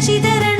சிதறன